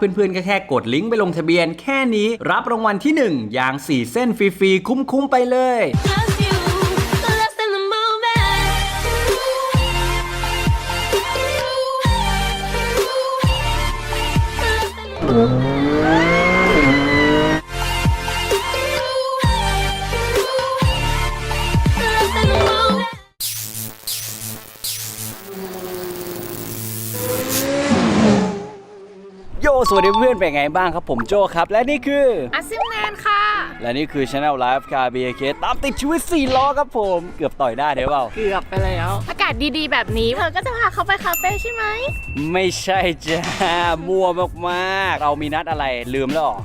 เพื่อนๆก็แค่กดลิงก์ไปลงทะเบียน แค่นี้รับรางวัลที่ 1 อย่าง 4 เส้นฟรีๆ คุ้มๆ ไปเลย Love you, สวัสดีเพื่อนเป็นไงบ้างครับผมโจครับ และนี่คืออาซิมแนนค่ะ และนี่คือ Channel Live คา BK ตามติดชีวิต4ล้อครับผม เกือบต่อยได้เดี๋ยวเปล่า เกือบไปแล้ว อากาศดีๆ แบบนี้เธอก็จะพาเขาไปคาเฟ่ใช่ไหม ไม่ใช่จ้ามั่วมากๆ เรามีนัดอะไรลืมแล้วเหรอ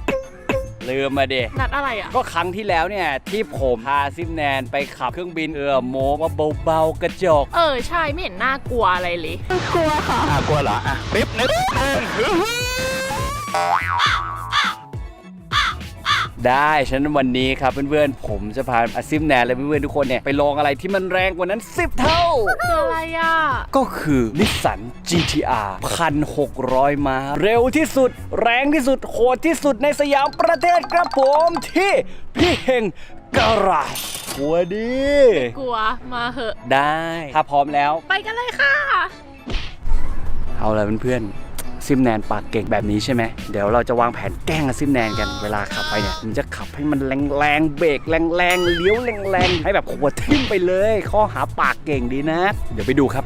ลืมมาเดนัดอะไรอะ ก็ครั้งที่แล้วเนี่ย ที่ผมพาซิมแนนไปขับเครื่องบินเออโมว่าเบาๆกระจก เออ ใช่ไม่เห็นน่ากลัวอะไรเลยอะ กลัวเหรอ อะปิ๊บนึก ได้ฉะนั้นวันนี้ครับเพื่อนๆ ผมจะพาอาซิมแนนและเพื่อนๆทุกคนเนี่ย ไปลองอะไรที่มันแรงกว่านั้น 10 เท่า คืออะไรอะ ก็คือนิสสัน GTR 1,600 ม้า เร็วที่สุด แรงที่สุด โหดที่สุดในสยามประเทศครับผมที่พี่เฮงการาชหัวดี กลัวมาเหอะ ได้ ถ้าพร้อมแล้ว ไปกันเลยค่ะ เอาละเพื่อนๆ ซิมแนนปากเก่งแบบนี้ใช่ไหมเดี๋ยวเราจะวางแผนแกล้งซิมแนนกันเวลาขับไปเนี่ยมันจะขับให้มันแรงๆเบรกแรงๆเลี้ยวแรงๆให้แบบขวดทิ่มไปเลย ข้อหาปากเก่งดีนะ เดี๋ยวไปดูครับ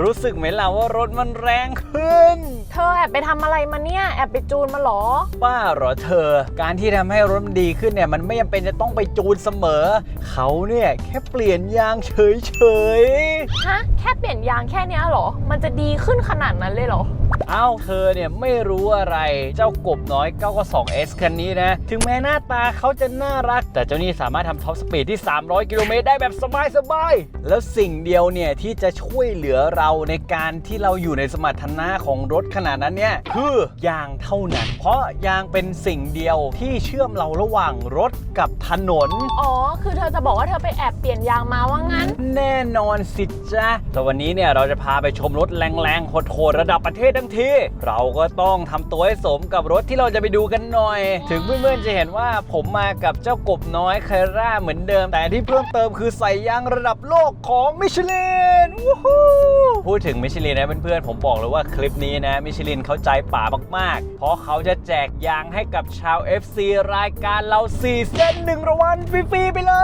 รู้สึกไหมล่ะว่ารถมันแรงขึ้น เธอแอบไปทำอะไรมาเนี่ย แอบไปจูนมาเหรอ ป้าเหรอเธอ การที่ทำให้รถมันดีขึ้นเนี่ย มันไม่จำเป็นจะต้องไปจูนเสมอ เขาเนี่ยแค่เปลี่ยนยางเฉยฮะ แค่เปลี่ยนยางแค่เนี้ยเหรอ มันจะดีขึ้นขนาดนั้นเลยเหรอๆ เอ้าเธอเนี่ยไม่รู้อะไรเจ้ากบน้อย 992S คันนี้นะ ถึงแม้หน้าตาเขาจะน่ารัก แต่เจ้านี่สามารถทำท็อปสปีดที่ 300 กิโลเมตรได้แบบสบายๆ แล้วสิ่งเดียวเนี่ย ที่จะช่วยเหลือเราในการที่เราอยู่ในสมรรถนะของรถขนาดนั้นเนี่ย คือยางเท่านั้น เพราะยางเป็นสิ่งเดียวที่เชื่อมเราระหว่างรถกับถนน อ๋อ คือเธอจะบอกว่าเธอไปแอบเปลี่ยนยางมาว่างั้น แน่นอนสิจ้าแต่วันนี้เนี่ยเราจะพาไปชมรถแรงๆโหดๆระดับประเทศทั้งที เราก็ต้องทำตัวให้สมกับรถที่เราจะไปดูกันหน่อย ถึงเพื่อนๆจะเห็นว่าผมมากับเจ้ากบน้อยไคร่าเหมือนเดิม แต่ที่เพิ่มเติมคือใส่ยางระดับโลกของมิชลินวู้ฮู้พูดถึงมิชลินนะเพื่อนๆผมบอกเลยว่าคลิปนี้นะมิชลินเขาใจป่ามากๆ เพราะเขาจะแจกยางให้กับชาว FC รายการเรา 4 เส้นหนึ่งรางวัลฟรีๆไปเล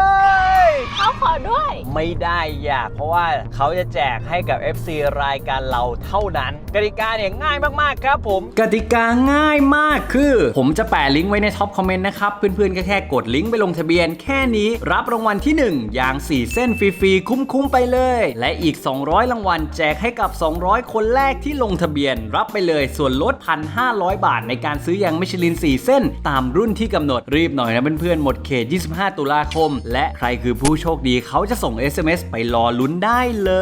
ยเขาขอด้วย ไม่ได้อยากเพราะว่าเขาจะแจกให้กับ FC รายการเราเท่านั้นกติกาเนี่ยง่ายมากๆครับผมกติกาง่ายมากคือ ผมจะแปะลิงก์ไว้ในท็อปคอมเมนต์นะครับ เพื่อนๆก็แค่กดลิงก์ไปลงทะเบียน แค่นี้รับรางวัลที่ 1 อย่าง 4 เส้นฟรีๆคุ้มๆไปเลย และอีก 200 รางวัลแจกให้กับ 200 คนแรกที่ลงทะเบียน รับไปเลยส่วนลด 1,500 บาท ในการซื้อยางมิชลิน 4 เส้น ตามรุ่นที่กำหนดรีบหน่อยนะเพื่อนๆหมดเขต 25 ตุลาคม และใครคือผู้โชคดีเขาจะส่ง SMS ไปรอลุ้นได้เล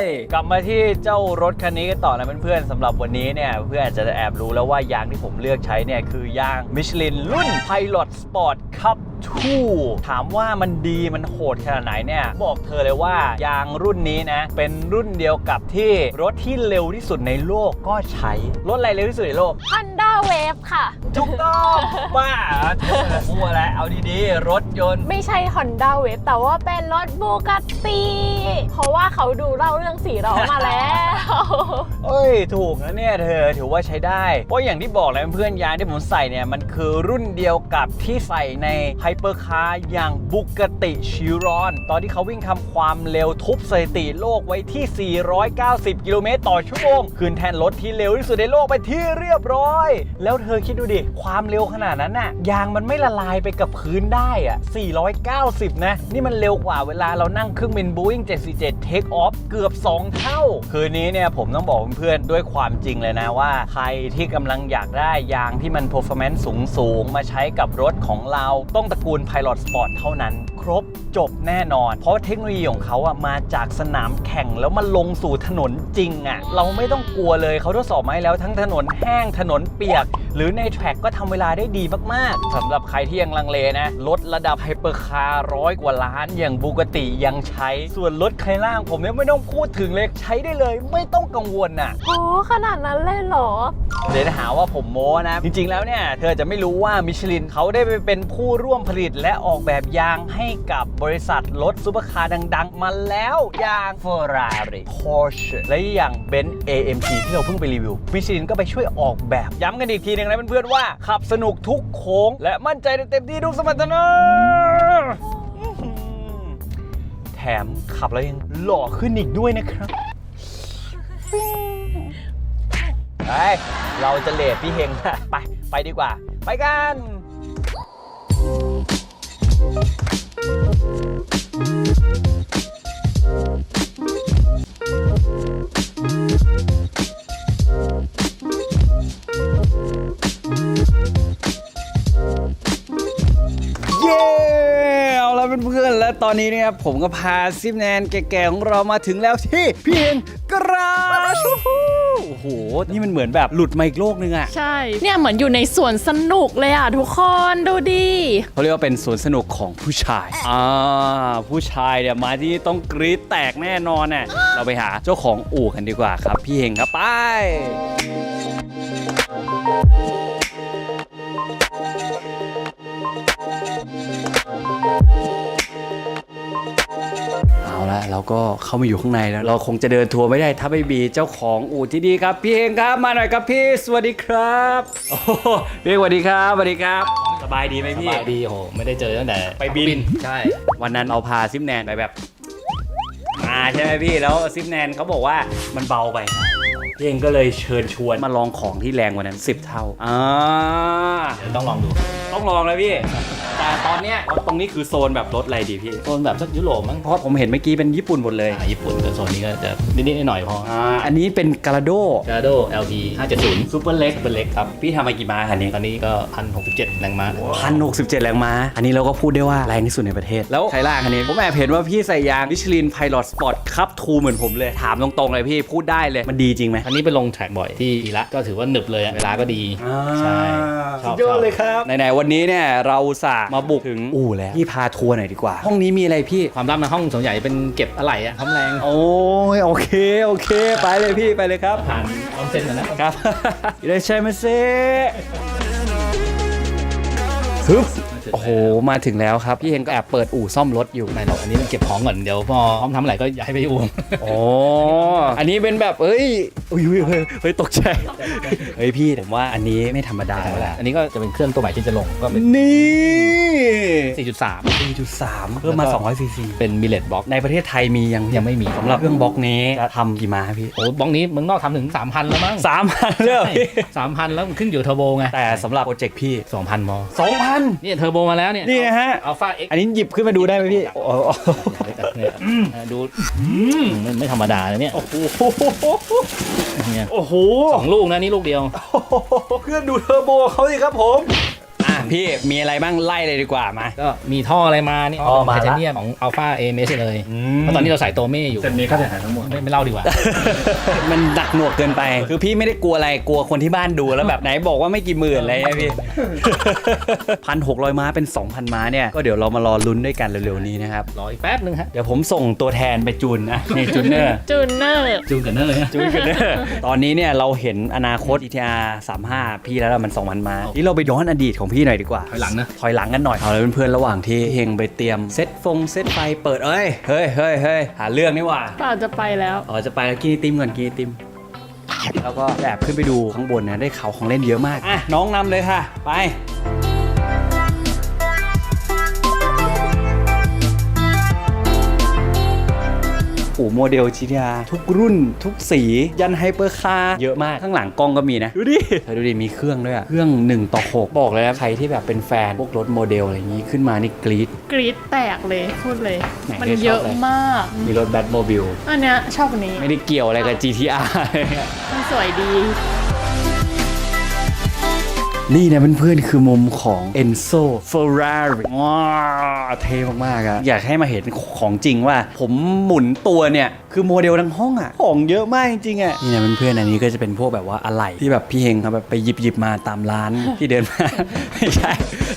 ย กลับมาที่เจ้ารถคันนี้กันต่อนะเพื่อนๆสำหรับวันนี้เนี่ยเพื่อนอาจจะแอบรู้แล้วว่ายางที่ผมเลือกใช้เนี่ยคือยางมิชลินรุ่น Pilot Sport Cup 2ถามว่ามันดีมันโหดขนาดไหนเนี่ย บอกเธอเลยว่ายางรุ่นนี้นะ เป็นรุ่นเดียวกับที่รถที่เร็วที่สุดในโลกก็ใช้ รถอะไรเร็วที่สุดในโลก Honda Wave ค่ะ ถูกต้องบ้าเธอมัวแล้วเอาดีๆ รถยนต์ ไม่ใช่ Honda Wave แต่ว่าเป็นรถบูก a ตตีเพราะว่าเขาดูเล่าเรื่องสีล้อมาแล้ว เอ้ย ถูกนะเนี่ยเธอถือว่าใช้ได้ เพราะอย่างที่บอกเลยเพื่อนยางที่ผมใส่เนี่ย มันคือรุ่นเดียวกับที่ใส่ในไฮเปอร์คาร์อย่างบุกติชิรอน ตอนที่เขาวิ่งทำความเร็วทุบสถิติโลกไว้ที่ 490 กิโลเมตรต่อชั่วโมง คืนแทนรถที่เร็วที่สุดในโลกไปที่เรียบร้อยแล้วเธอคิดดูดิ ความเร็วขนาดนั้นน่ะ ยางมันไม่ละลายไปกับพื้นได้อะ490 นะ นี่มันเร็วกว่าเวลาเรานั่งเครื่องบิน Boeing 747 Take Off เกือบ 2 เท่า คืนนี้เนี่ยผมต้องบอกเพื่อนๆ ด้วยความจริงเลยนะว่า ใครที่กำลังอยากได้ยางที่มัน performance สูงๆ มาใช้กับรถของเราต้องตระกูล Pilot Sport เท่านั้นครบจบแน่นอน เพราะเทคโนโลยีของเขาอะมาจากสนามแข่งแล้วมันลงสู่ถนนจริงอะเราไม่ต้องกลัวเลยเขาทดสอบมาให้แล้วทั้งถนนแห้งถนนเปียก หรือในแทร็กก็ทำเวลาได้ดีมากๆสำหรับใครที่ยังลังเลนะรถระดับไฮเปอร์คาร์ร้อยกว่าล้านอย่างบูกติยังใช้ ส่วนรถใครล่างผมเนี่ยไม่ต้องพูดถึงเลยใช้ได้เลย ไม่ต้องกังวลน่ะโอ้ขนาดนั้นเลยเหรอเดี๋ยวจะหาว่าผมโม้นะ จริงๆแล้วเนี่ยเธอจะไม่รู้ว่ามิชลินเขาได้ไปเป็นผู้ร่วมผลิตและออกแบบยางให้กับบริษัทรถซูเปอร์คาร์ดังๆ มาแล้วอย่าง Ferrari Porsche และอย่าง Benz AMG ที่เราเพิ่งไปรีวิวมิชลินก็ไปช่วยออกแบบ ย้ำกันอีกทีหนึงนะเพื่อนๆว่าขับสนุกทุกโค้ง และมั่นใจในเต็มที่ทุกสมรรถนะอื้อหือแถมขับแล้วยังหล่อขึ้นอีกด้วยนะครับไปเราจะเลทพี่เฮงไป ไปดีกว่า ไปกันเย้ Thank you. พื่อนๆและตอนนี้เนี่ยผมก็พาซิปแนนแก่ๆของเรามาถึงแล้วที่พี่เฮงกราชโอ้โห นี่มันเหมือนแบบหลุดมาอีกโลกนึงอะใช่ เนี่ยเหมือนอยู่ในสวนสนุกเลยอะทุกคนดูดิเขาเรียกว่าเป็นสวนสนุกของผู้ชายอ่าผู้ชายเนี่ยมาที่นี่ต้องกรี๊ดแตกแน่นอนน่ะเราไปหาเจ้าของอู่กันดีกว่าครับ พี่เฮงครับไป เอาละเราก็เข้ามาอยู่ข้างในแล้วเราคงจะเดินทัวร์ไม่ได้ถ้าไม่มีเจ้าของอู่ที่ดีครับ พี่เองครับมาหน่อยครับพี่สวัสดีครับโอ้โหพี่เอกสวัสดีครับสวัสดีครับ สบายดีไหมสพี่ บายดีโหไม่ได้เจอตั้งแต่ไปบิน ใช่ วันนั้นเอาพาซิปแนนไปแบบมาใช่ไหมพี่แล้วซิปแนนเขาบอกว่ามันเบาไป พี่เองก็เลยเชิญชวนมาลองของที่แรงกว่านั้น 10 เท่าอ่าเดี๋ยวต้องลองดู ต้องลองเลยพี่ แต่ตอนเนี้ยตรงนี้คือโซนแบบรถอะไรดีพี่โซนแบบสักยุโรปมั้งเพราะผมเห็นเมื่อกี้เป็นญี่ปุ่นหมดเลย อ่าญี่ปุ่นกับโซนนี้ก็จะนิดๆหน่อยๆพออ่าอันนี้เป็นกา a าโด g a r d o LP 570ซูเปอร์เล็กเป็นเล็กครับ พี่ทำมากี่ม้าคันนี้ตอนนี้ก็1,067แรงม้าพันหกสิบเจ็ดแรงม้า อันนี้เราก็พูดได้ว่าแรงที่สุดในประเทศ แล้วไทล่าคันนี้ ผมแอบเห็นว่าพี่ใส่ยางมิชลินไพลอตสปอร์ตคัพทูเหมือนผมเลย ถามตรงๆเลยพี่พูดได้เลย มันดีจริงไหมอันนี้ไปลงแทร็กบ่อยที่อีระก็ถือว่าหนึบเลยอะเวลาก็ดี ใช่ชสุอบดยอดเลยครับ ไหนๆวันนี้เนี่ยเราอุตสาห์มาบุกถึงอู่แล้วพี่พาทัวร์หน่อยดีกว่า ห้องนี้มีอะไรพี่ ความลับในห้องส่วนใหญ่เป็นเก็บอะไหล่อะพร้อมแรงโอ้ยโอเคโอเค ไปเลยพี่ไปเลยครับ ผ่านออนเซ็นกันนะครับอิเลชัยมาเซ่ฮึบ โอ้โห มาถึงแล้วครับ พี่เฮงก็แอบเปิดอู่ซ่อมรถอยู่ ไม่หรอกอันนี้มันเก็บของก่อนเดี๋ยวพอพร้อมทำอะไรก็ย้ายไปอู่โอ้อันนี้เป็นแบบเอ้ยอุ้ยอุ้ยเฮ้ยเฮ้ยตกใจเฮ้ยพี่ผมว่าอันนี้ไม่ธรรมดาแล้วอันนี้ก็จะเป็นเครื่องตัวใหม่ที่จะลงก็เป็นนี่ 4.3 4.3เพิ่มมา200ซีซีเป็นมิเลตบ็อกในประเทศไทยมียังยังไม่มีสำหรับเครื่องบล็อกนี้จะทำกี่ม้าพี่โอ้บ้องนี้เมืองนอกทำถึง 3,000 แล้วมั้งสามพันเลยเหรอพี่สามพันแล้วมันขึ้นอยู่เทอร์โบไงแต่สำหรับโปรเจกต์พี่สองพันมอ2,000เนี่ยเทอร์โบมาแล้วเนี่ยนี่นะฮะ อัลฟาเอ็กอันนี้หยิบขึ้นมาดูได้ไหมพี่โอ้โหดูไม่ไม่ธรรมดาเลยเนี่ยโอ้โหเนี่ยโอ้โหสองลูกนะนี่ลูกเดียวเพื่อนดูเทอร์โบเขาสิครับผมอะ พี่มีอะไรบ้างไล่เลยดีกว่ามา ก็มีท่ออะไรมานี่ท่อมา ไทละเทเนียมของอัลฟาเอเมสเลยมเพราะตอนนี้เราใส่โตเม่อยู่เซตนี้ค่าเสียหายทั้งหมด ไม่ไม่เล่าดีกว่า มันหนักหน่วงเกินไป คือพี่ไม่ได้กลัวอะไรกลัวคนที่บ้านดูแล้วแบบไหนบอกว่าไม่กี่หมื่นอะไรเงี้ยพี่ พันหกร้อยม้าเป็น 2,000 ม้าเนี่ย ก็เดี๋ยวเรามารอลุ้นด้วยกันเร็วๆนี้นะครับ รออีกแป๊บนึงฮะเดี๋ยวผมส่งตัวแทนไปจูนนะนี่จูนเนอร์ จูนเนอร์ จูนกันเนอร์เลยนะ จูนกันเนอร์ตอนนี้เนี่ยเราเห็นอนาคต ETR 35 พี่แล้วล่ะมัน 2,000 ม้านี่เราไปย้อนอดีตของพี่หน่อยดีกว่าถอยหลังนะ ถอยหลังกันหน่อยเอาเลยเพื่อนๆระหว่างที่เฮงไปเตรียมเซตฟงเซตไฟเปิดเอ้ยเฮ้ยเฮ้ยเฮ้ยหาเรื่องนี่หว่าเปล่าจะไปแล้วอ๋อจะไปแล้วกินไอติมก่อนกินไอติม แล้วก็แอบขึ้นไปดูข้างบนนะได้เขาของเล่นเยอะมากอะน้องนำเลยค่ะ ไป โอ้โหโมเดล GTR ทุกรุ่น ทุกสี ยันไฮเปอร์คาร์เยอะมากข้างหลังกล้องก็มีนะ ดูดิเธอดูดิมีเครื่องด้วยอะเครื่อง1ต่อ6บอกเลยนะใครที่แบบเป็นแฟนพวกรถโมเดลอะไรอย่างนี้ขึ้นมานี่กรี๊ด กรีดแตกเลยพูดเลย ไหนมันได้ชอบเยอะอะไร มาก มีรถแบทโมบิลอันเนี้ยชอบอันนี้ ไม่ได้เกี่ยวอะไรกับ GTR เลยอะมันสวยดี นี่นะเพื่อนๆคือมุมของ Enzo Ferrari ว้าเท่มากๆอะอยากให้มาเห็นของจริงว่า ผมหมุนตัวเนี่ย คือโมเดลทั้งห้องอะของเยอะมากจริงๆอะนี่นะเพื่อนๆอันนี้ก็จะเป็นพวกแบบว่าอะไหล่ที่แบบพี่เฮงเขาแบบไปหยิบหยิบมาตามร้านที่เดินมาไม่ใช่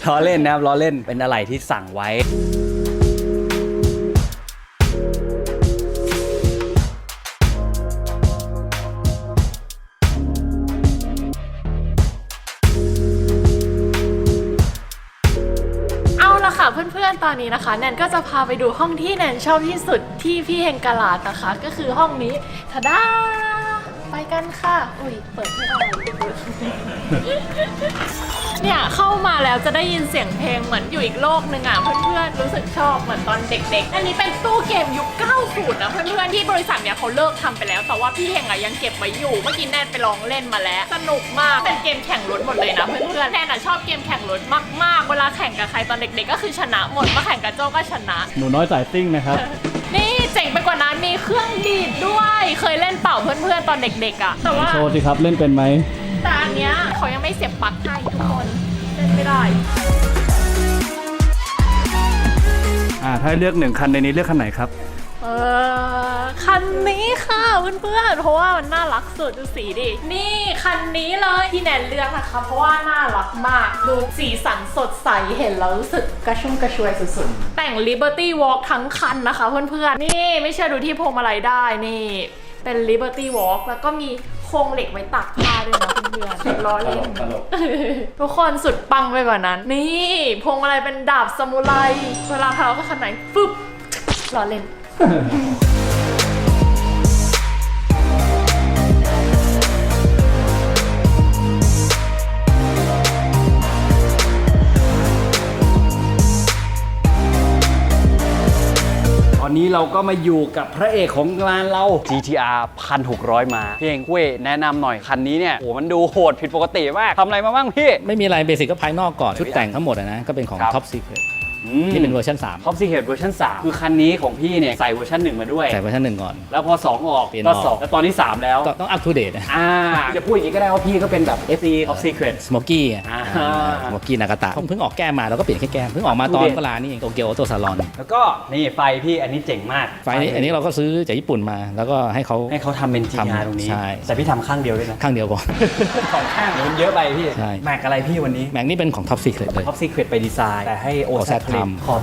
ล้อเล่นนะครับล้อเล่นเป็นอะไหล่ที่สั่งไว้ ตอนนี้นะคะ แนนก็จะพาไปดูห้องที่แนนชอบที่สุดที่พี่เฮงกาลาดนะคะ ก็คือห้องนี้ทะด้าไปกันค่ะ อุ้ยเปิดไม่ได้ เนี่ยเข้ามาแล้วจะได้ยินเสียงเพลงเหมือนอยู่อีกโลกหนึ่งอะเพื่อนๆรู้สึกชอบเหมือนตอนเด็ก ๆ อันนี้เป็นตู้เกมยุค90นะเพื่อนๆที่บริษัทเนี่ยเขาเลิกทำไปแล้ว แต่ว่าพี่เฮงอะยังเก็บไว้อยู่เมื่อกี้แนนไปลองเล่นมาแล้ว สนุกมากเป็นเกมแข่งรถหมดเลยนะเพื่อนๆแนนอะชอบเกมแข่งรถมากๆ เวลาแข่งกับใครตอนเด็ก ๆ ก็คือชนะหมดมาแข่งกับโจก็ชนะ หนูน้อยสายซิ่งนะครับนี่เจ๋งไปกว่านั้นมีเครื่องดีดด้วย เคยเล่นเป่าเพื่อนๆตอนเด็กๆอะแต่ว่าโชว์สิครับเล่นเป็นไหม แต่อันเนี้ยเขายังไม่เสียบปลั๊กให้ทุกคนเล่นไม่ได้ อ่าถ้าให้เลือกหนึ่งคันในนี้เลือกคันไหนครับ เออคันนี้ค่ะเพื่อนๆเพราะว่ามันน่ารักสุดดูสีดิ นี่คันนี้เลยที่แนนเลือกนะคะ เพราะว่าน่ารักมากดูสีสันสดใสเห็นแล้วรู้สึกกระชุ่มกระชวยสุดๆ แต่ง Liberty Walk ทั้งคันนะคะเพื่อนๆ นี่ไม่เชื่อดูที่พวงมาลัยได้นี่ เป็น Liberty Walk แล้วก็มีโค รงเหล็กไว้ตักผ้าด้วยนะเพื่อนๆล้อเล่นตลก ทุกคนสุดปังไปกว่านั้น นี่พวงมาลัยเป็นดาบซามูไรเวลาทะเลาะกับคันไหนฟึบล้อเล่น นนี้เราก็มาอยู่กับพระเอกของงานเรา GTR 1600 มาพี่เองคุยแนะนำหน่อยคันนี้เนี่ยโหมันดูโหดผิดปกติมากทำอะไรมาบ้างพี่ ไม่มีอะไรเบสิกก็ภายนอกก่อน ชุดแต่งทั้งหมดอะนะ ก็เป็นของครับ Top Secret ที่เป็นเวอร์ชัน3 ท็อปซีเคทเวอร์ชัน3คือคันนี้ของพี่เนี่ยใส่เวอร์ชัน1 มาด้วย ใส่เวอร์ชันหนึ่งก่อน แล้วพอ 2 ออกเปลี่ยนก็ออกสองแล้วตอนนี้ 3 แล้ว ก็ต้องอัพทูเดตนะอ่าจะพูดอย่างนี้ก็ได้ว่าพี่ก็เป็นแบบ FC Top Secret สโมกี้อ่าสโมกี้นากาตะเพิ่งออกแก้มมาแล้วก็เปลี่ยนแค่แก้มเพิ่งออกมาตอน Up to date เวลานี่เองโตเกียวออโต้ซาลอนแล้วก็นี่ไฟพี่อันนี้เจ๋งมากไฟนี้อันนี้เราก็ซื้อจากญี่ปุ่นมา แล้วก็ให้เขา ให้เขาทำเป็น GTR ทำตรงนี้ ใช่ แต่พี่ทำข้างเดียวด้วยนะข้างเดียวก่อน สองข้างเดี๋ยวมันเยอะไปพี่ใช่ แม็กอะไรพี่วันนี้ แม็กนี่เป็นของ Top Secret เลย Top Secret ไปดีไซน์แต่ให้ OZ OZ ผลิตทำขอบ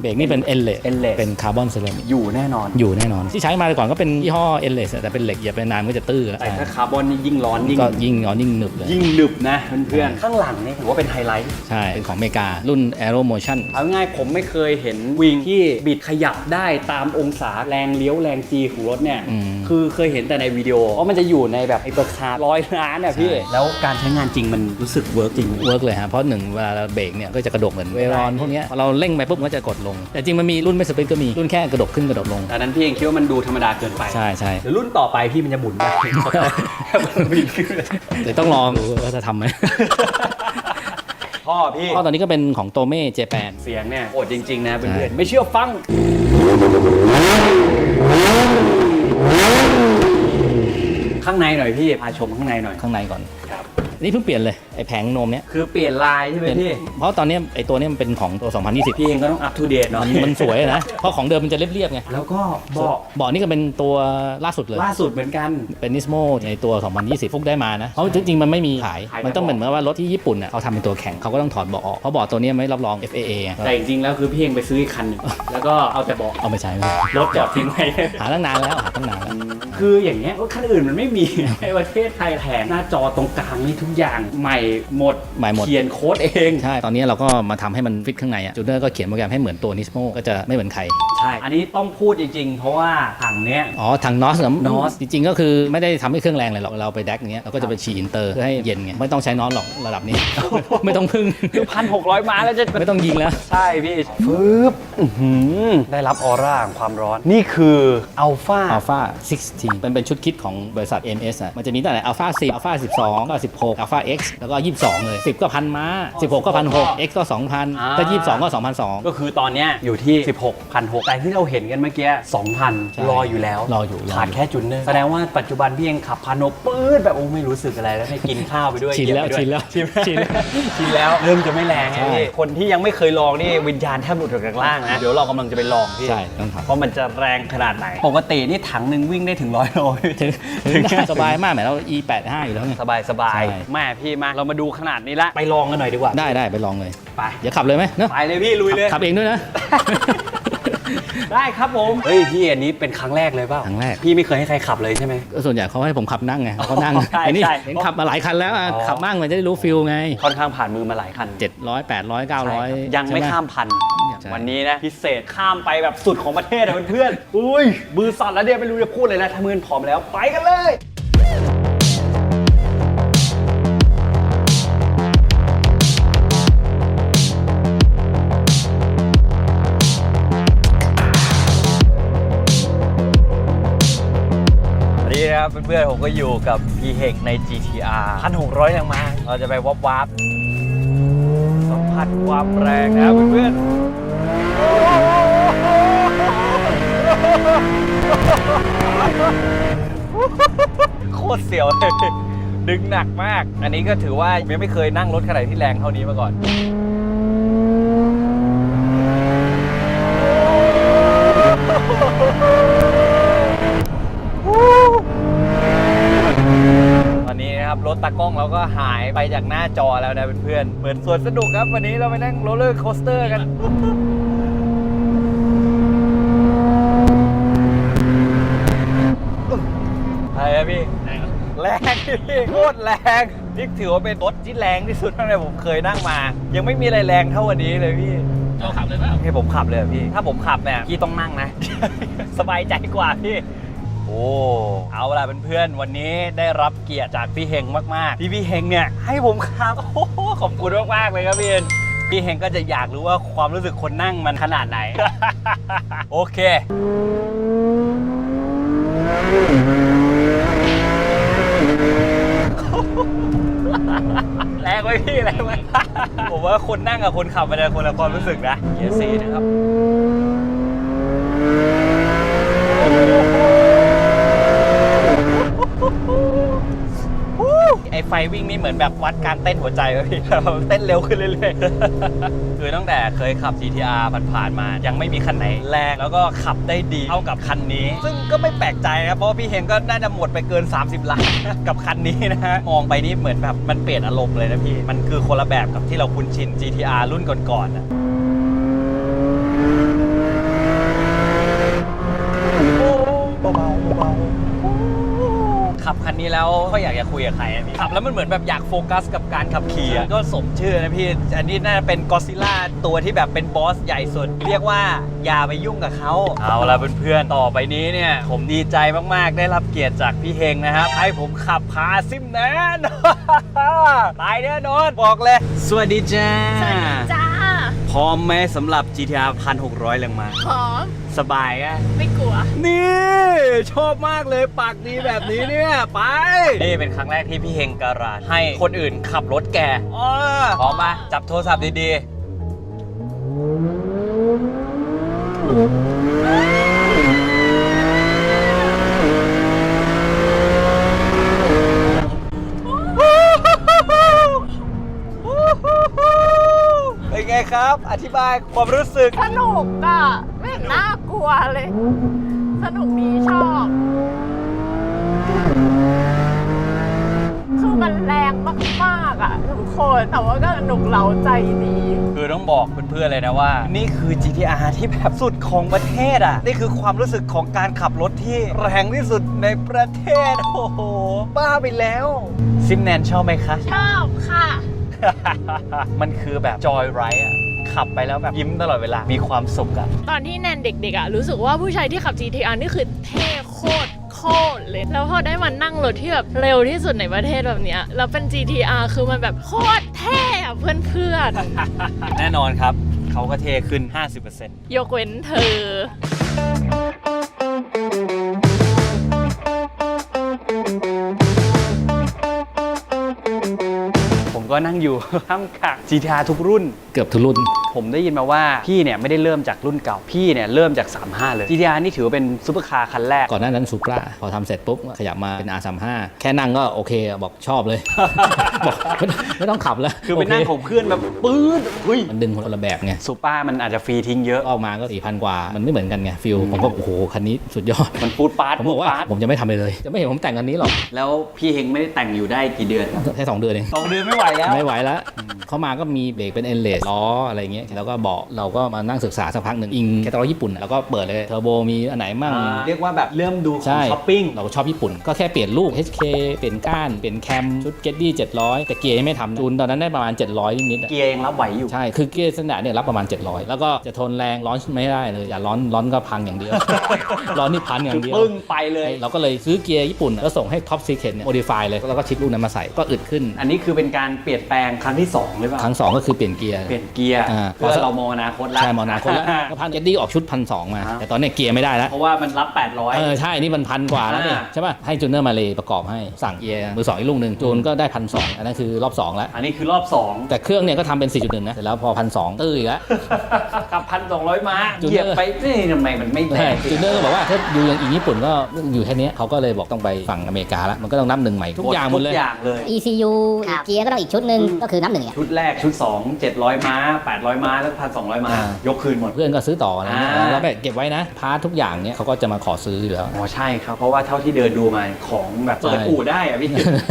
เบรกนี่เป็นเอ l เล Endless เป็นคาร์บอนเซรามิก20อยู่แน่นอน อยู่แน่นอน ที่ใช้มาแต่ก่อนก็เป็นยี่ห้อเอ l เลแต่เป็นเหล็กเหยียบไปนานมันก็จะตื้อแต่ถ้าคาร์บอนนี่ยิ่งร้อนยิ่งก็ยิ่งอ๋อยิ่งหนึบเลย ยิ่งหนึบนะเพื่อนๆข้างหลังนี่ถือว่าเป็นไฮไลท์ ใช่ เป็นของอเมริกา รุ่น Aero Motion เอาง่ายๆผมไม่เคยเห็นวิงที่บิดขยับได้ตามองศาแรงเลี้ยวแรงจีของรถเนี่ยอืม คือเคยเห็นแต่ในวิดีโอเพราะมันจะอยู่ในแบบไอ้เปอร์คาร์ร้อยล้านอะพี่ใช่แล้วการใช้งานจริงมันรู้สึกเวิร์กจริงไหม เวิร์กเลยฮะ เพราะหนึ่งเวลาเราเบรกเนี่ยก็จะกระดกเหมือนเวรอนพวกเนี้ยพอเราเร่งไปปุ๊บมันก็จะกดลง แต่จริงมันมีรุ่นไม่สปริงก็มีรุ่นแค่กระดกขึ้นกระดกลงแต่นั้นพี่เองคิดว่ามันดูธรรมดาเกินไปใช่ใช่ เดี๋ยวรุ่นต่อไปพี่มันจะหมุนไปบิดขึ้นเดี๋ยวต้องลองดูว่าจะทำไหม พ่อพี่เพราะตอนนี้ก็เป็นของโตเม่เจแปน เสียงเนี่ยโหดจริงๆนะเพื่อนใช่ๆไม่เชื่อฟัง ข้างในหน่อยพี่พาชมข้างในหน่อย ข้างในก่อนครับ นี่เพิ่งเปลี่ยนเลยไอ้แผงนมเนี้ยคือเปลี่ยนลายใช่ไหมเปลี่ยนพี่ เพราะตอนเนี้ยไอ้ตัวเนี้ยมันเป็นของตัว 2020 พี่เองก็ต้องอัปทูเดตหน่อยมันมันสวยนะ เพราะของเดิมมันจะเรียบๆไงแล้วก็เบอกเบาะนี่ก็เป็นตัวล่าสุดเลย ล่าสุดเหมือนกัน เป็นนิสโมในตัว 2020 ฟุกได้มานะ เพราะจริงๆมันไม่มีขาย ขายแต่มันต้องเบาะเหมือนว่ารถที่ญี่ปุ่นอะเขาทำเป็นตัวแข็งเขาก็ต้องถอดเบาะออกเพราะเบาะตัวเนี้ยไม่รับรอง FAA ไงแต่จริงๆแล้วคือพี่เองไปซื้ออีกคันหนึ่งแล้วก็เอาแต่เบอกเอาไปใช้ไม่ได้รถจอดทิ้งไว้ หาตั้งนานแล้วหาตั้งนานแล้วคืออย่างเงี้ยรถคันอื่นมันไม่มีในประเทศไทยแถมหน้าจอตรงกลางนี่ทุกอย่างใหม่หมดใหม่หมด เขียนโค้ดเองใช่ ตอนนี้เราก็มาทำให้มันฟิตข้างในอะจูเนอร์ก็เขียนโปรแกรมให้เหมือนตัวนิสโมก็จะไม่เหมือนใคร ใช่ อันนี้ต้องพูดจริงๆ เพราะว่าถังเนี้ย อ๋อทางนอส NOS จริงๆ ก็คือไม่ได้ทำให้เครื่องแรงเลยหรอก เราไปแดกอย่างเงี้ยเราก็จะไปฉีดอินเตอร์เพื่อให้เย็นไง ไม่ต้องใช้นอสหรอกระดับนี้ ไม่ต้องพึ่ง คือพันหกร้อยม้าแล้วจะไม่ต้องยิงแล้ว ใช่พี่ฟืบอื้อหือได้รับออร่าของความร้อน นี่คืออัลฟา Alpha 60เป็นเป็นชุดคิดของบริษัท MS อะมันจะมีตั้งแต่ Alpha 10 Alpha 12ก็16 Alpha X แล้วก็ 22 เลย 10 ก็พันม้า 16 ก็พันหก X ก็ 2,000ถ้า22 ก็2,200ก็คือตอนเนี้ยอยู่ที่ 16,600แต่ที่เราเห็นกันเมื่อกี้ ใช่2,000 รออยู่แล้วรออยู่รออยู่ ขาดแค่จุดเนอร์แสดงว่าปัจจุบันพี่ยังขับพาโนปื๊ดแบบโอ้ไม่รู้สึกอะไรแล้วให้กินข้าวไปด้วยชินแล้ว เหยียบไปด้วย ชินแล้ว ชินแล้ว ชินแล้วเริ่มจะไม่แรงไงใช่พี่คนที่ยังไม่เคยลองนี่วิญญาณแทบหลุดออกจากร่างนะ เดี๋ยวเรากำลังจะไปลองพี่ใช่ ต้องทำเพราะมันจะแรงขนาดไหน ปกตินี่ถังหนึ่งวิ่งได้ถึงร้อยโลพี่ถึงถึงได้สบายมากแหมเรา E85 อยู่แล้วไง สบายสบายใช่แม่พี่มาเรามาดูขนาดนี้ละ ไปลองกันหน่อยดีกว่า ได้ได้ไปลองเลย ไป เดี๋ยวขับเลยไหมเนอะไปเลยพี่ลุยเลย ขับเองด้วยนะ ได้ครับผม เฮ้ยพี่อันนี้เป็นครั้งแรกเลยเปล่าครั้งแรก พี่ไม่เคยให้ใครขับเลยใช่ไหมก็ส่วนใหญ่เขาให้ผมขับนั่งไงเขานั่งใช่ไอ้นี่ใช่เห็นขับมาหลายคันแล้วอะอ๋อ ขับนั่งมันจะได้รู้ฟิลไง ค่อนข้างผ่านมือมาหลายคัน700 800ใช่ครับ900ยังไม่ใช่ห ข้ามพัน ใช่ วันนี้นะพิเศษข้ามไปแบบสุดของประเทศอะเพื่อนๆอุ้ยมือสั่นแล้วเนี่ยไม่รู้จะพูดเลยนะถ้ามือพร้อมแล้วไปกันเลย นะครับเพื่อนๆผมก็อยู่กับพีเฮกใน GTR 1,600แรงม้าเราจะไปวับวับสัมผัสความแรงนะเพื่อนๆโคตรเสียวเลย ดึงหนักมาก อันนี้ก็ถือว่ายังไม่เคยนั่งรถขนาดที่แรงเท่านี้มาก่อน ตอนนี้นะค รับรถตากล้องเราก็หายไปจากหน้าจอแล้วนะเพื่อนๆเหมือนสวนสนุกครับ วันนี้เราไปนั่งโรลเลอร์โคสเตอร์กันอะไรอะพี่แรงพี่โคตรแรงนี่ถือว่าเป็นรถที่แรงที่สุดตั้งแต่ผมเคยนั่งมา ยังไม่มีอะไรแรงเท่าวันนี้เลยพี่เราขับเลยเปล่าให้ผมขับเลยเหรอพี่ ถ้าผมขับเนี่ยพี่ต้องนั่งนะ สบายใจกว่าพี่โอ้ เอาล่ะเพื่อนๆวันนี้ได้รับเกียรติจากพี่เฮงมากๆที่พี่เฮงเนี่ยให้ผมขับโอ้ขอบคุณมากๆเลยครับพี่เฮงพี่เฮงก็จะอยากรู้ว่าความรู้สึกคนนั่งมันขนาดไหน โอเคแรงไหมพี่แรงไหมผมว่าคนนั่งกับคนขับมันจะคนละความรู้สึกนะเกียร์สีนะครับ ไฟวิ่งนี่เหมือนแบบวัดการเต้นหัวใจเลยพี่เต้นเร็วขึ้นเรื่อยๆ คือตั้งแต่เคยขับ GTR ผ่านๆมา ยังไม่มีคันไหนแรงแล้วก็ขับได้ดีเท่ากับคันนี้ ซึ่งก็ไม่แปลกใจครับเพราะว่าพี่เฮงก็น่าจะหมดไปเกิน 30ล้านกับคันนี้นะฮะมองไปนี่เหมือนแบบมันเปลี่ยนอารมณ์เลยนะพี่มันคือคนละแบบกับที่เราคุ้นชิน GTR รุ่นก่อนๆอะ แล้วก็อยากจะคุยกับใครอะพี่ขับแล้วมันเหมือนแบบอยากโฟกัสกับการขับขี่อะก็สมชื่อนะพี่ อันนี้น่าจะเป็นกอซิล่าตัวที่แบบเป็นบอสใหญ่สุด เรียกว่าอย่าไปยุ่งกับเขาเอาละเพื่อนๆต่อไปนี้เนี่ย ผมดีใจมากๆ ได้รับเกียรติจากพี่เฮงนะครับ ให้ผมขับพาซิมแนน ตายแน่นอนบอกเลย สวัสดีจ้าจ้า พร้อมไหมสำหรับ GTR 1600แรงม้าพร้อม สบายอะไม่กลัว นี่ ชอบมากเลยปากดีแบบนี้เนี่ย ไป นี่เป็นครั้งแรกที่พี่เฮงการาดให้คนอื่นขับรถแกอ้อพร้อมปะจับโทรศัพท์ดีๆ เป็นไงครับ อธิบายความรู้สึก สนุกอะไม่เห็น น่ากลัวเลย สนุกดีชอบ คือมันแรงมากๆอะทุกคนแต่ว่าก็สนุกเร้าใจดี คือต้องบอกเพื่อนๆเลยนะว่า นี่คือ GTR ที่แบบสุดของประเทศอะ นี่คือความรู้สึกของการขับรถที่แรงที่สุดในประเทศ โอ้โห บ้าไปแล้ว ซิมแนนชอบไหมคะ ชอบค่ะ มันคือแบบจอยไรอะ ขับไปแล้วแบบยิ้มตลอดเวลา มีความสุขอะตอนที่แนนเด็กๆอะรู้สึกว่าผู้ชายที่ขับ GTR นี่คือเท่โคตรโคตรเลย แล้วพอได้มานั่งรถที่แบบเร็วที่สุดในประเทศแบบเนี้ยแล้วเป็น GTR คือมันแบบโคตรเท่อะเพื่อนแน่นอนครับ เขาก็เทขึ้น 50%ๆยกเว้นเธอ ก็นั่งอยู่ ท่ามกลาง GTR ทุกรุ่น เกือบทุกรุ่น ผมได้ยินมาว่าพี่เนี่ยไม่ได้เริ่มจากรุ่นเก่า พี่เนี่ยเริ่มจาก 35 เลย GTR นี่ถือว่าเป็นซุปเปอร์คาร์คันแรก ก่อนหน้านั้นซูปราพอทำเสร็จปุ๊บขยับมาเป็น R35 แค่นั่งก็โอเคอะบอกชอบเลย บอกไม่ต้องไม่ต้องขับแล้วคือเป็นนั่งโของเพื่อนแบบปื๊ดเฮ้ยมันดึงคนละแบบไงซูเปอร์มันอาจจะฟรีทิ้งเยอะออกมาก็4,000กว่า มันไม่เหมือนกันไงฟิลผมก็โอ้โหคันนี้สุดยอดมันฟูดปาร์ตผมบอกว่าผมจะไม่ทำเลยเลย จะไม่เห็นผมแต่งคันนี้หรอกแล้วพี่เฮงไม่ได้แต่งอยู่ได้กี่เดือนแค่สองเดือนเองสองเดือนไม่ไหวแล้วไม่ไหวแล้วเขามาก็มีเบรกเป็นเอ็นเลสล้ออะไรเงี้ยแล้วก็เบาะเราก็มานั่งศึกษาสักพักหนึ่งอิงแคตตาล็อกญี่ปุ่นอะแล้วก็เปิดเลยเทอร์โบมีอันไหนมั่งเรียกว่าแบบเริ่มดูขอใช่งช้อปปิ้งเราชอบญี่ปุ่น ก็แค่เปลี่ยนลูก HK เปลี่ยนก้านเปลี่ยนแคมชุดเกตดี้700แต่เกียร์ยังไม่ทำจูนตอนนั้นได้ประมาณ 700 นิดๆอะเกียร์ยังรับไหวอยู่ ใช่ คือเกียร์สแตนดาร์ดเนี่ยรับประมาณ 700 แล้วก็จะทนแรงร้อนไม่ได้เลย อย่าร้อนร้อนก็พังอย่างเดียว ร้อนนี่พันอย่างเดียว ปึ้งไปเลย เราก็เลยซื้อเกียร์ญี่ปุ่น แล้วส่งให้ท็อปซีเคทเนี่ยโมดิฟายเลย แล้วก็ชิปลูกนั้นมาใส่ก็อึดขึ้น อันนี้คือเป็นการเปลี่ยนแปลงครั้งที่สองหรือเปล่า ครั้งสองก็คือเปลี่ยนเกียร์ เปลี่ยนเกียร์อ่า เพื่อเรามองอนาคตแล้ว ใช่มอนาคตแล้วก็พันเกตดี้ออกชุดพันสองมาอ่าแต่ตอนเนี้ยเกียร์ไม่ได้แล้ว เพราะว่ามันรับ 800 เออใช่ นี่มันพันกว่าแล้วเนี่ยอ่า ใช่ป่ะให้จูเนอร์มาเลยประกอบให้สั่งเกียร์มือสองอีกลูกหนึ่งจูนก็ได้พันสองอันนั้นคือรอบสองแล้ว อันนี้คือรอบ 2 แต่เครื่องเนี่ยก็ทำเป็น 4.1 นะเสร็จแล้วพอพันสองตื้ออีกแล้ว กับพันสองร้อยม้าจูเหเนอร์ ยียบไปนี่ทำไมมันไม่แรใช่งจูเนอร์ก็บอกว่าถ้าอยู่อย่างอีกญี่ปุ่นก็อยู่แค่เนี้ยเขาก็เลยบอกต้องไปฝั่งอเมริกาแล้วมันก็ต้องนับหนึ่งใหม่ทุกอย่างหมดเลย ทุกอย่างเลย ECU อีกเกียร์ก็ต้องอีกชุดหนึ่งก็คือน้ำหนึ่งอะชุดแรกชุด 2 700 ม้า 800 ม้า แล้ว1,200ม้า อ่ายยกคืนหมด เพื่อนก็ซื้อต่ออะไรเงี้ยอ่า แล้วแบบเก็บไว้นะพาร์ททุกอย่างเนี้ยเขาก็จะมาขอซื้ออยู่แล้ว อ๋อใช่ครับ เพราะว่าเท่าที่เดินดูมาของแบบเปิดใช่ อู่ได้อะพี่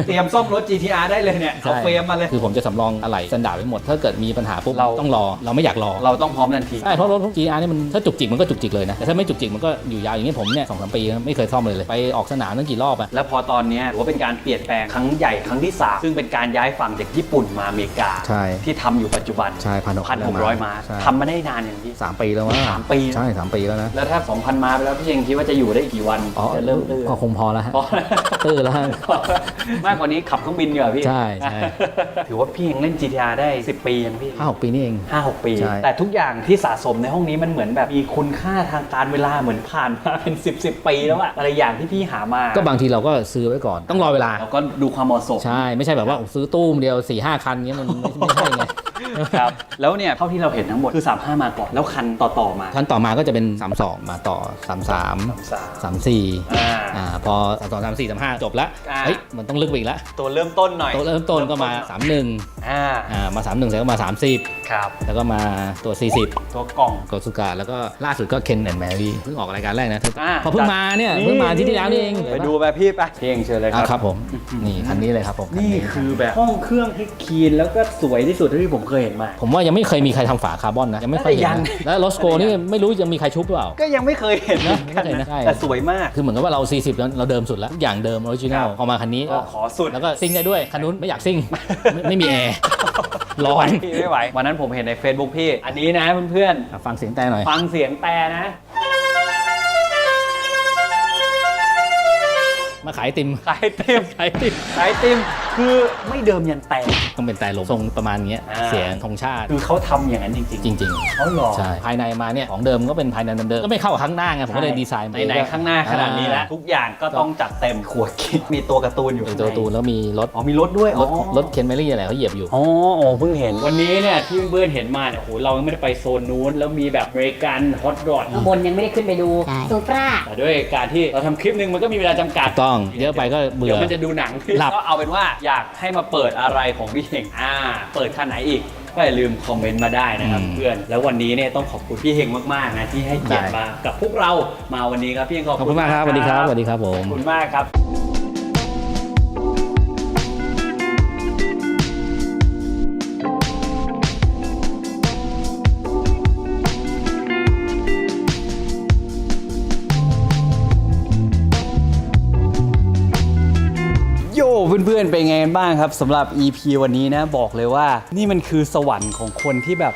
เตรียมซ่อมรถ GTR ได้เลยเนี่ยเอาเฟรมมาเลย คือผมจะสำรองอะไรสแตนดาร์ดไว้หมด ถ้าเกิดมีปัญหาปุ๊บเราต้องรอ เราไม่อยากรอ เราต้องพร้อมทันที ใช่ เพราะรถพวก GR นี่มันถ้าจุกจิกมันก็จุกจิกเลยนะ แต่ถ้าไม่จุกจิกมันก็อยู่ยาวอย่างนี้ผมเนี่ยสองสามปีไม่เคยซ่อมเลยเลย ไปออกสนามตั้งกี่รอบอะ แล้วพอตอนเนี้ยถือว่าเป็นการเปลี่ยนแปลงครั้งใหญ่ครั้งที่ 3 ซึ่งเป็นการย้ายฝั่งจากญี่ปุ่นมาอเมริกา ใช่ ที่ทำอยู่ปัจจุบันใช่พันพันหกร้อยม้าทำมาได้นานอย่างที่ สามปีแล้วมั้งสามปี ใช่สามปีแล้วนะแล้วถ้า 2,000ม้าไปแล้วพี่เองคิดว่าจะอยู่ได้กี่วันอ๋อจะเริ่มตื้อก็คงพอแล้วฮะพอ ตื้อแล้วฮะ มากกว่านี้ขับเครื่องบินดีกว่าพี่ ใช่ใช่ ถือว่าพี่ยังเล่น GTR ได้ 10 ปียังพี่ห้าหกปีนี่เอง ห้าหกปี ใช่ แต่ทุกอย่างที่สะสมในห้องนี้มันเหมือนแบบมีคุณค่าทางการเวลาเหมือนผ่านมาเป็น 10 10ปีแล้วอะแต่ละอย่างที่พี่หามาก็บางทีเราก็ซื้อไว้ก่อน ต้องรอเวลาเราก็ดูความเหมาะสม ใช่ ไม่ใช่แบบว่าซื้อตู้มเดียว4ี่ห้าคันเงี้ยมันไม่ไม่ใช่ไง ครับ แล้วเนี่ยเท่าที่เราเห็นทั้งหมดคือ 35 มาก่อน แล้วคันต่อๆมาคันต่อมาก็จะเป็น 32 มาต่อ 33 34อ่าอ่าพอ2 3 4 3 5 จบละอ่า เฮ้ยมันต้องลึกไปอีกละตัวเริ่มต้นหน่อยตัวเริ่มต้นก็มา 31อ่าอ่ามา 31เสร็จก็มา30ครับแล้วก็มาตัว 40 ตัวกล่อง โกสุกะแล้วก็ล่าสุดก็เคนแอนด์แมรี่เพิ่งออกรายการแรกนะอ่าพอเพิ่งมาเนี่ยเพิ่งมาที่ที่แล้วนี่เองไปดูไปพี่ไปพี่เองเชิญเลยคอ่ารับ ครับผม นี่คันนี้เลยครับผมนี่คือแบบห้องเครื่องที่คลีนแล้วก็สวยที่สุดเท่าที่ผมเคยเห็นมา ผมว่ายังไม่เคยมีใครทำฝาคาร์บอนนะยังไม่เคยเห็นยังนะแล้วรถสโกนี่ไม่รู้จะมีใครชุบหรือเปล่า ก็ยังไม่เคยเห็นนะไม่เคยนะใช่แต่สวยมาก คือเหมือนกับว่าเรา 40 แล้วเราเดิมสุดแล้วทุกอย่างเดิมออริจินัลครับพอมาคันนี้ก็ขอสุด แล้วก็ซิ่งได้ด้วยคันนู้นไม่อยากซิ่งไม่ไม่มีแอร์ร้อนพี่ไม่ไหว วันนั้นผมเห็นใน Facebook พี่ อันนี้นะเพื่อนอะฟังเสียงแต่หน่อย ๆ ฟังเสียงแต่นะ มาขายไอติมขายเต็มขายไอติมขายเต็มคือไม่เดิมยันแต่ต้องเป็นแต่ลมทรงประมาณเงี้ยอ่า เสียงธงชาติคือเขาทำอย่างนั้นจริงจริง ๆเขาหรอๆใช่ ภายในมาเนี่ยของเดิมก็เป็นภายในเดิมๆก็ไม่เข้ากับข้างหน้าไงผมก็เลยดีไซน์ในในๆข้างหน้าขนาดนี้แล้ว ทุกอย่างก็ต้องจัดเต็มขวดคิดมีตัวการ์ตูนอยู่เป็นตัวตูนแล้วมีรถอ๋อมีรถด้วยรถอ๋อรถเคนเมรี่อะไรเขาเหยียบอยู่ อ๋ออ๋อเพิ่งเห็น วันนี้เนี่ยที่เพื่อนๆเห็นมาเนี่ยโอ้โหเรายังไม่ได้ไปโซนนู้นแล้วมีแบบเมริกันฮอตรอดข้างบนยังไม่ได้ขึ้นไปดูซูปราแต่ด้วยการที่เราทำคลิปหนึงมันก็มีเวลาจำกัด ต้องเยอะไปก็เบื่เดี๋ยอวมันจะดูหนังหลับ ก็เอาเป็นว่าอยากให้มาเปิดอะไรของพี่เฮงอ่า เปิดคันไหนอีก ก็อย่าลืมคอมเมนต์มาได้นะครับเพื่อน แล้ววันนี้เนี่ยต้องขอบคุณพี่เฮงมากๆนะที่ให้เกียรติมากับพวกเรามาวันนี้ครับพี่เฮงขอบขอบคุณมากครับสวัสดีครับสวัสดีครับผขม อบคุณมากครับ เพื่อนๆเป็นไงกันบ้างครับสำหรับ EP วันนี้นะบอกเลยว่า นี่มันคือสวรรค์ของคนที่แบบ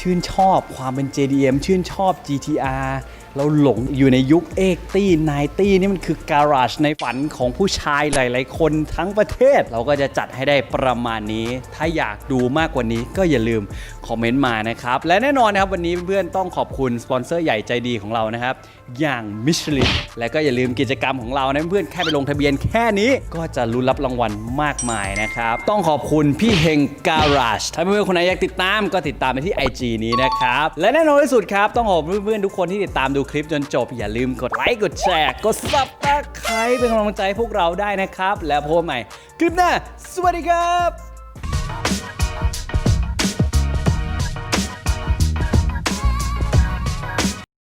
ชื่นชอบความเป็น JDM ชื่นชอบ GTR เราหลงอยู่ในยุคเอกตี้ไนตี้นี่มันคือการาจในฝันของผู้ชายหลาย ๆ คนทั้งประเทศ เราก็จะจัดให้ได้ประมาณนี้ ถ้าอยากดูมากกว่านี้ก็อย่าลืมคอมเมนต์มานะครับ และแน่นอนนะครับวันนี้เพื่อนๆต้องขอบคุณสปอนเซอร์ใหญ่ใจดีของเรานะครับ อย่างมิชลินและก็อย่าลืมกิจกรรมของเรานะเพื่อนแค่ไปลงทะเบียนแค่นี้ก็จะลุ้นรับรางวัลมากมายนะครับ ต้องขอบคุณพี่เฮงการาชถ้าเพื่อนๆคนไหนอยากติดตามก็ติดตามไปที่ IG นี้นะครับ และแน่นอนที่สุดครับ ต้องขอบคุณเพื่อนๆทุกคนที่ติดตามดูคลิปจนจบ อย่าลืมกดไลค์กดแชร์กดซับสไครป์เป็นกำลังใจพวกเราได้นะครับ แล้วพบใหม่ คลิปหน้าสวัสดีครับ